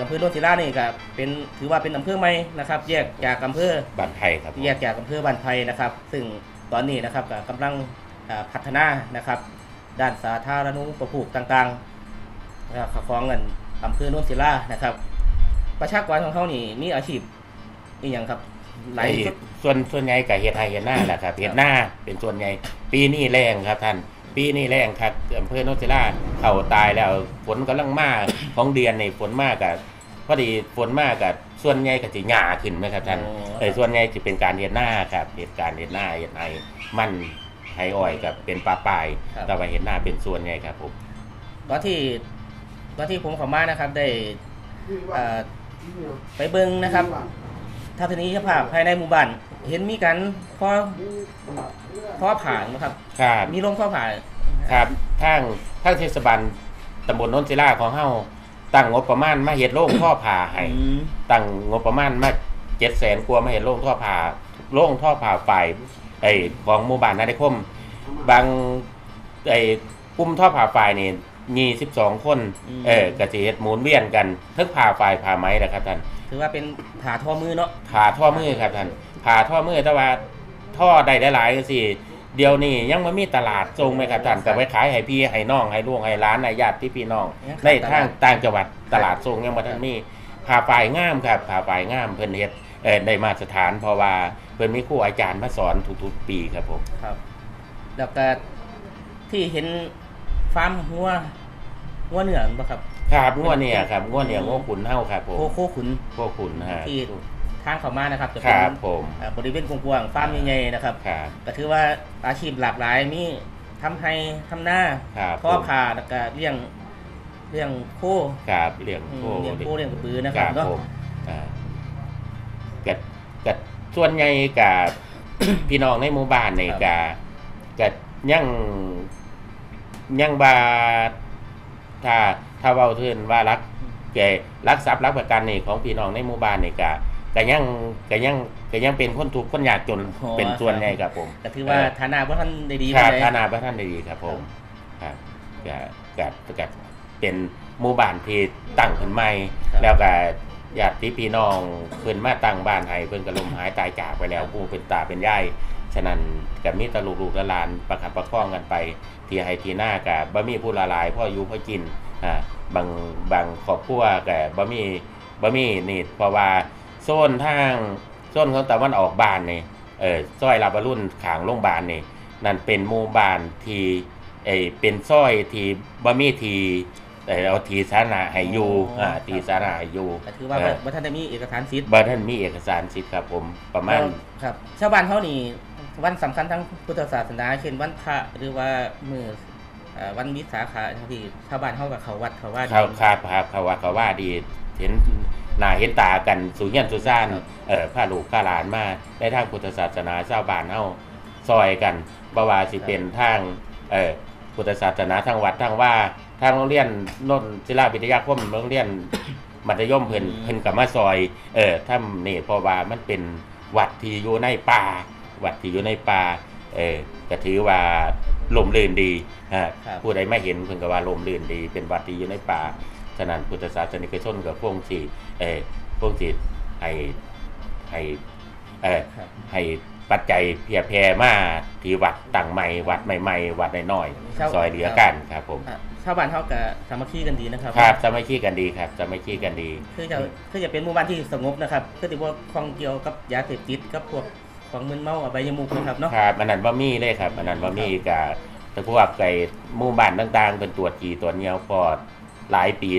อำเภอโนนศิลานี่ก็เป็นถือว่าเป็นอำเภอใหม่นะครับ แยกจากอำเภอบ้านไทยครับผมแยกจากอำเภอบ้านไผ่นะครับ ซึ่งตอนนี้นะครับก็กำลังอ่าพัฒนานะครับ ด้านสาธารณูปโภคต่างๆนะครับของเงินอำเภอโนนศิลานะครับ ประชากรของเขานี่มีอาชีพอีกอย่างครับหลายไอ้ชุด ส่วนส่วนใหญ่กับเฮ็ดไทยเฮ็ดหน้าแหละครับเฮ็ดหน้าเป็นส่วนใหญ่ปีนี้แรงครับท่าน ปีนี้แรงครับอำเภอโนนทิลาเข้าตายแล้วฝนกำลังมาของเดือนนี่ฝนมากกับพ อดีฝนมากกับส่วนใหญ่ก็สิหญ้าขึ้นไหมครับท่านอ๋อเออส่วนใหญ่จะเป็นการเฮ็ดหน้าครับเหตุการณ์เฮ็ดหน้าเฮ็ดไห้มันไห้อ้อยกับเป็นปลาปลายครับ แต่ว่าเฮ็ดหน้าเป็นส่วนใหญ่ครับผม ตอนที่ตอนที่ผมเข้ามานะครับได้เอ่อไปเบิ้งนะครับทัศนียภาพภายในหมู่บ้านเห็นมีการพ่อพ่อผ่านนะครับ ครับ มีโรงพ่อผ่าน ครับทางทางเทศบาลตำบลโนนศิลาของเฮา ตั้งงบประมาณมาเฮ็ดโรงท่อผ่าให้อืมตั้งงบประมาณมาเจ็ดแสนกว่ามาเห็นโล่งท่อผ่าโล่งท่อผ่าไฟไอ้ของหมู่บ้านนาได้คม บางไอ้กลุ่มท่อผ่าไฟนี่มีสิบสองคน เออกระเจ็ดหมุนเวียนกันทั้งผ่าไฟผ่าไม้นะครับท่านถือว่าเป็นผ่าท่อมือเนาะผ่าท่อมือครับท่านผ่าท่อมือแต่ว่าท่อได้หลายๆก็สิ เดี๋ยวนี้ยังไม่มีตลาดทรงไหมครับท่านแต่ไว้ขายให้พี่ให้น้องให้ลูกให้ร้านให้ญาติที่พี่น้อง ในทางต่างจังหวัดตลาดทรงยังบ่ทันมีผ่าปลายงามครับผ่าปลายงามเพิ่นเฮ็ดเอ่อได้มาตรฐานเพราะว่าเพิ่นมีครูอาจารย์มาสอนทุกๆปีครับผมครับ แล้วก็ที่เห็นฟาร์มหัวหัวเหนือบ่ครับครับงวดเนี่ยครับงวดเนี่ยงวดขุนเฮาครับผมโคโคขุนพวกขุนฮะที่ ทางเข้ามานะครับจะคเป็นรับผมอ่าบริเวณกว้างๆฟาร์มใหญ่ๆนะครับครับ ก็ถือว่าอาชีพหลากหลายมีทำให้ทำหน้าครับพ่อผม ผ่าแล้วก็เลี้ยงเลี้ยงโคครับเลี้ยงอืมโคเลี้ยงโคเลี้ยงกระบือนะคครัรับบเนาะ ผมอ่ากักัส่วนใหญ่กับ พี่น้องในหมู่บ้านนี่กะกะยังยังบาถ้าถ้าเว้าถึงว่ารักแกรักทรัพย์รักประกันนี่ของพี่น้องในหมู่บ้านนี่กะ ก็ยังก็ยังก็ยังเป็นคนทุกข์คนยากจนอ๋อเป็นส่วนใหญ่ครับผมก็ถือว่าเออฐานะว่าท่านได้ดีครับปานใดฐานะพระท่านได้ดีครับผมครับก็ก็ก็เป็นหมู่บ้านที่ตั้งขึ้นใหม่ครับแล้วก็ญาติพี่น้องเพิ่นมาตั้งบ้านให้เพิ่นก็ล้มหายตายจากไปแล้วผู้เป็นตาเป็นยายฉะนั้นก็มีแตลูกๆหลานๆประคับประคองกันไป ที่ให้ที่หน้ากับ่มีผู้ละลายพ่ออยู่พ่อกินอ่าบางบางครอบครัวก็บ่มีบ่มีนี่เพราะว่า โซนทางโซนของตะวันออกบ้านนี่เออซอยลาบารุ่นขางโรงพยาบาลนี่นั่นเป็นหมู่บ้านที่เอยเป็นซอยที่บ่มีที่เอ่อเอาที่สาธารณะให้อยู่อ่าที่สาธารณะให้อยู่ก็ถือว่าเออว่าท่านได้มีเอกสารสิทธิ์บ่ท่านมีเอกสารสิทธิ์ครับผมประมาณ ครับชาวบ้านเขานี่วันสำคัญทั้งพุทธศาสนาเช่นวันพระหรือว่ามือเอ่อวันวิสาขะทั้งที่ชาวบ้านเขากับเขาวัดเขาว่า เขาครับครับเขาว่าเขาว่าดี เห็น หน้าเห็นตากันสุญญนสุซ่านครับเอ่อพาลูกพาหลานมาในทางพุทธศาสนาชาวบ้านเฮาซอยกันบ่ว่าสิเป็นทางเอ่อพุทธศาสนาทางวัดทางว่าทางโรงเรียนนนศิลาวิทยาคมโรงเรียนมัธยมเพิ่นเพิ่นก็มาซอย เอ่อถ้ำนี่เพราะว่ามันเป็นวัดที่อยู่ในป่าวัดที่อยู่ในป่าเออก็ถือว่าลมลื่นดีฮะครับผู้ใดไม่เห็นเพิ่นก็ว่าลมลื่นดี เป็นวัดที่อยู่ในป่าฉะ นั้นพุทธศาสนิกชนกับพวกสีเออพวกสีให้ให้เออครับให้ปัจจัยเพียแพร่มาที่วัดต่างใหม่วัดใหม่ๆวัดน้อยครับๆซอยเหลือกันครับผมอะชาวบ้านเขากับสามัคคีกันดีนะครับครับจะไม่ขี้กันดีครับจะไม่ขี้กันดี คือจะคือจะเป็นหมู่บ้านที่สงบนะครับคือที่ว่าคลองเกี่ยวกับยาเสพติดกับพวกของมึนเมาอบายมุกนะครับเนาะครับอันนั้นว่ามีเลยครับอันนั้นว่ามีกับแต่พวกไก่หมู่บ้านต่างๆเป็นตัวจีตัวเหนียวพอ หลายปี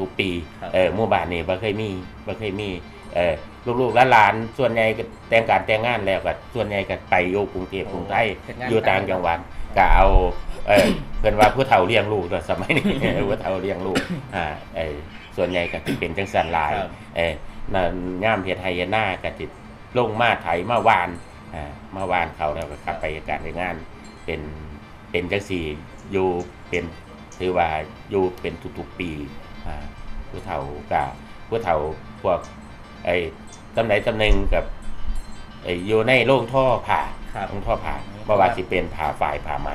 ทุกๆปีครับเออหมู่บ้านนี่บ่เคยมีบ่เคยมีเออลูกๆและหลานส่วนใหญ่ก็แต่งการแต่งงานแล้วก็ส่วนใหญ่ก็ไปอยู่กรุงเทพกรุงไทยเฮ็ดงานอยู่ต่างจังหวัดก็เอาเออเพิ่นว่าผู้เฒ่าเลี้ยงลูกตัวสมัยนี้ผู้เฒ่าเลี้ยงลูกอ่าเออส่วนใหญ่ก็สิเป็นจังซั่นหลายครับเออนั่นย่ามเฮ็ดไห้เฮ็ดหน้าก็สิลงมาไถมาวานอ่า มาวานเขาแล้วก็กลับไปการไปงาน เป็นเป็นจังสี่อยู่เป็น ถือว่าอยู่เป็นทุกๆปีอ่าผู้เฒ่ากับผู้เฒ่าพวกไอ้ตำไหนตำหนึ่งกับเอ่ออยู่ในโรงท่อผ่าครับโรงท่อผ่าเพราะว่าสิเป็นผ่าฝ่ายผ่าไหม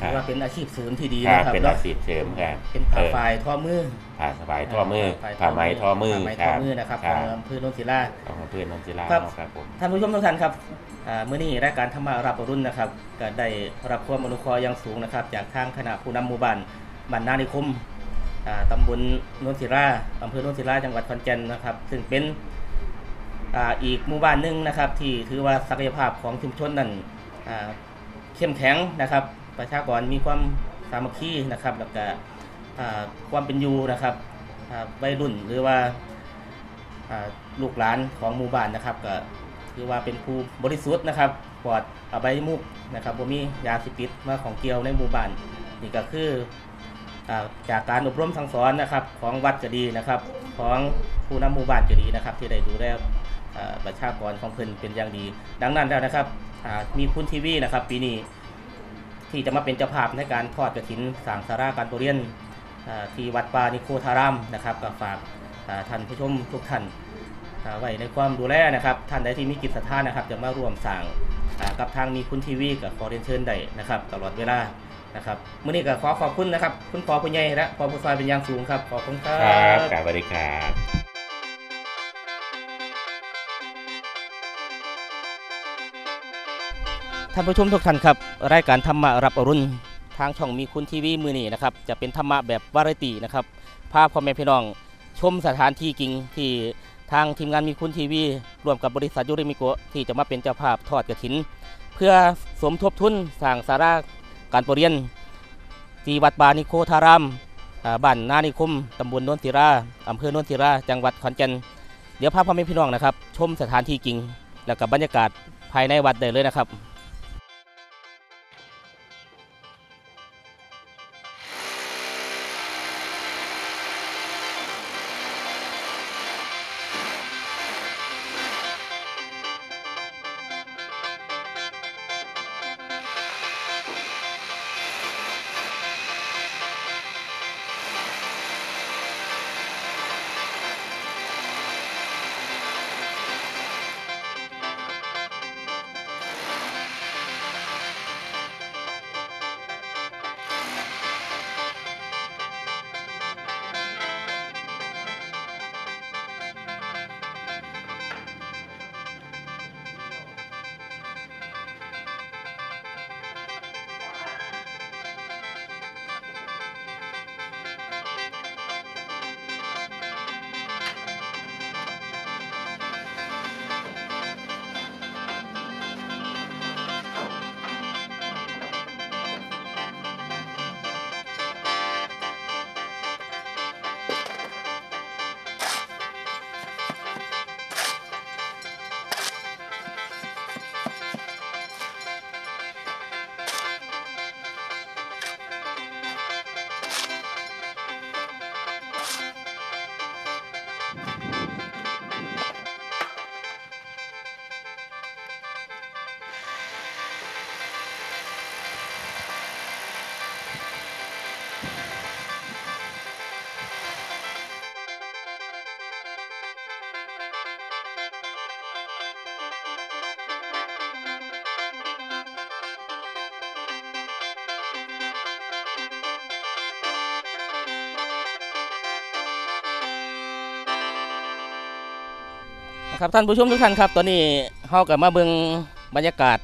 คถืรัอบว่าเป็นอาชีพเสริมที่ดีครับนะครับเป็นเนาะอาชีพเสริมครับเป็นผ่าเออฝ่ายท่อมือผ่าสบายท่อมือฝ่ายผ่าไหมท่อมือผ่าไหมคท่อรับมือนะครับคขรัองบอำเภอโนนศิลาของเพื่อนนนทิลาครับเนาะครับผมท่านผู้ชมทุกท่านครับอ่ามื้อนี้รายการธรรมารับอรุณนะครับก็ได้รับความอนุเคราะห์อย่างสูงนะครับ จากทางคณะผู้นำหมู่บ้าน บ้านนานิคมตำบลโนนศิลาอำเภอโนนศิลาจังหวัดขอนแก่นนะครับ ซึ่งเป็นออีกหมู่บ้านหนึ่งนะครับ ที่ถือว่าศักยภาพของชุมชนนั้นเข้มแข็งนะครับ ประชากรมีความสามัคคีนะครับแล้วก็ความเป็นอยู่นะครับวัยรุ่นหรือว่าลูกหลานของหมู่บ้านนะครับก็ถือว่าเป็นผู้บริสุทธิ์นะครับปลอดอบายมุกนะครับบ่มียาเสพติดมาของเกี่ยวในหมู่บ้านนี่ก็คือ จากการอบรมสั่งสอนนะครับของวัดก็ดีนะครับ ของผู้นำหมู่บ้านก็ดีนะครับ ที่ได้ดูแลประชากรของเพิ่นเป็นอย่างดี ดังนั้นแล้วนะครับมีคุณทีวีนะครับ ปีนี้ที่จะมาเป็นเจ้าภาพในการทอดกระถินสางสาราการประเรียนที่วัดป่านิโคธารามนะครับก็ฝากท่านผู้ชมทุกท่านไว้ในความดูแลนะครับท่านใดที่มีกิจศรัทธานะครับจะมาร่วมสร้างกับทางมีคุณทีวีกับขอเรียนเชิญได้นะครับ ตลอดเวลา นะครับมื่อนี้ก็ขอขอบคุณนะครับ คุณปอผู้ใหญ่และปอผู้ซอยเป็นอย่างสูงครับ ขอบคุณครัครับบกราบสวัสดีครับท่านผู้ชมทุกท่านครับ รายการธรรมะรับอรุณทางช่องมีคุณทีวีมือนี้นะครับจะเป็นธรรมะแบบวาไรตี้นะครับพาพ่อแม่พี่น้อง ชมสถานที่จริงที่ทางทีมงานมีคุณทีวีร่วมกับบริษัทยูริมิโกะที่จะมาเป็นเจ้าภาพทอดกระถิน เพื่อสมทบทุนสร้างสารา การประเรียนที่วัดบานิโคธารามบ้านนานิคมตำบลโนนศิราอำเภอโนนศิรา จังหวัดขอนแก่น เดี๋ยวพาพ่อแม่พี่น้องนะครับ ชมสถานที่จริง แล้วกับบรรยากาศภายในวัดได้เลยนะครับ ครับท่านผู้ชมทุกท่านครับตอนนี้เฮากับมาเบิงบรรยากาศ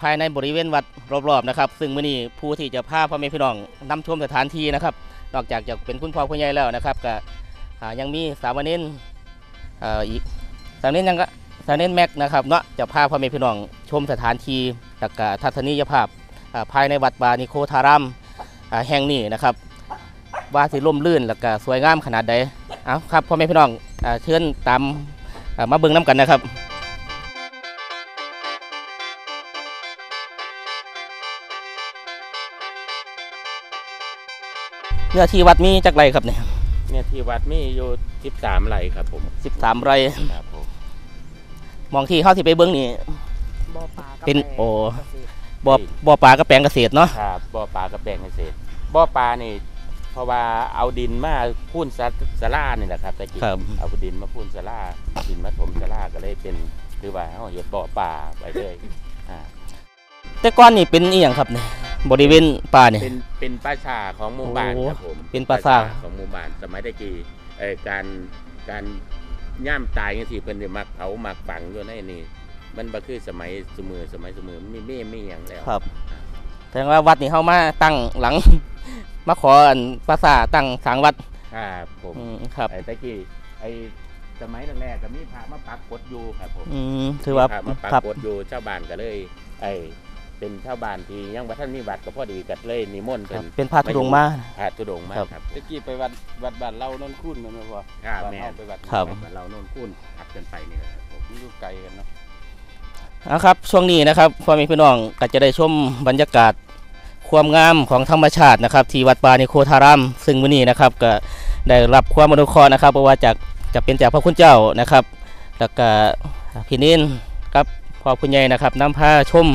ภายในบริเวณวัดรอบๆนะครับ ซึ่งมื้อนี้ผู้ที่จะพาพ่อแม่พี่น้องนำชมสถานที่นะครับนอกจากจะเป็นคุณพ่อคุณยายแล้วนะครับก็ยังมีสามเณรอ่าอีกสามเณรยังก็สามเณรแม็กนะครับเนาะจะพาพ่อแม่พี่น้องชมสถานที่และกทัศนียภาพภายในวัดบานิโคธารามแห่งนี้นะครับว่าสิร่มรื่นแล้วก็สวยงามขนาดใดเอาครับพ่อแม่พี่น้องเชิญตาม มาเบิ่งน้ำกันนะครับเนื้อที่วัดมีจักไรครับเนี่ยเนี่ยที่วัดมีอยู่13ไร่ครับผมสิบสามไรครับผมมองที่เข้าที่ไปเบิ้งนี่บ่อปลาเป็นโอ้บ่อบ่อปลากระแปลงเกษตรเนาะครับบ่อปลากระแปลงเกษตรบ่อปลานี่ เพราะว่าเอาดินมาพูนสะสลานี่แหละครับตะกี้ครับ เอาดินมาพูนสลาดินมาถมสลาก็เลยเป็นคือว่าเฮาเฮ็ดบ่อป่าไปเลยอ่าแต่ก่อนนี่เป็นอีหยังครับเนี่ยบริเวณป่าเนี่ย เป็นเป็นป่าชาของหมู่บ้านโอ้ครับผมเป็นป่าช้าของหมู่บ้านสมัยตะกี้เอ่อการการย่ามตายจังซี่เพิ่นสิมักเผามักฝังอยู่ในนี่มันบ่คือสมัยสมือสมัยสมือมีมีมีหยังแล้ว ครับ แสดงว่าวัดนี่เข้ามาตั้งหลัง มาขออันภาษาตั้งสร้างวัดครับผมอืมครับ ไอ้ตะกี้ไอ้สมัยแรกๆก็มีพระมาปักกดอยู่ครับผมอืมถือว่ามีพระมาปักครับ กดอยู่ชาวบ้านก็เลย ไอ้เป็นชาวบ้านที่ยังบ่ทันมีวัดก็พอดีก็เลยนิมนต์คเพิ่รับนเป็นพระธุดงค์มา พระธุดงค์มาครับ ครับตะกี้ไปวัดวัดบ้านเรานนคุ้นแมันบ่พอครับบ้านแม่เฮาไปวัดครับ เราโน่นคุ้นขับกันไปนี่แหละครับผม มันอยู่ไกลกันเนาะเอาครับช่วงนี้นะครับพ่อแม่พี่น้องก็จะได้ชมบรรยากาศ ความงามของธรรมชาตินะครับ ที่วัดป่านิโคทารามซึ่งวันนี้นะครับก็ได้รับความอนุเคราะห์นะครับเพราะว่าจากจะเป็นจากพระคุณเจ้านะครับแล้วก็พี่นินกับพ่อคุณใหญ่นะครับนำพาชม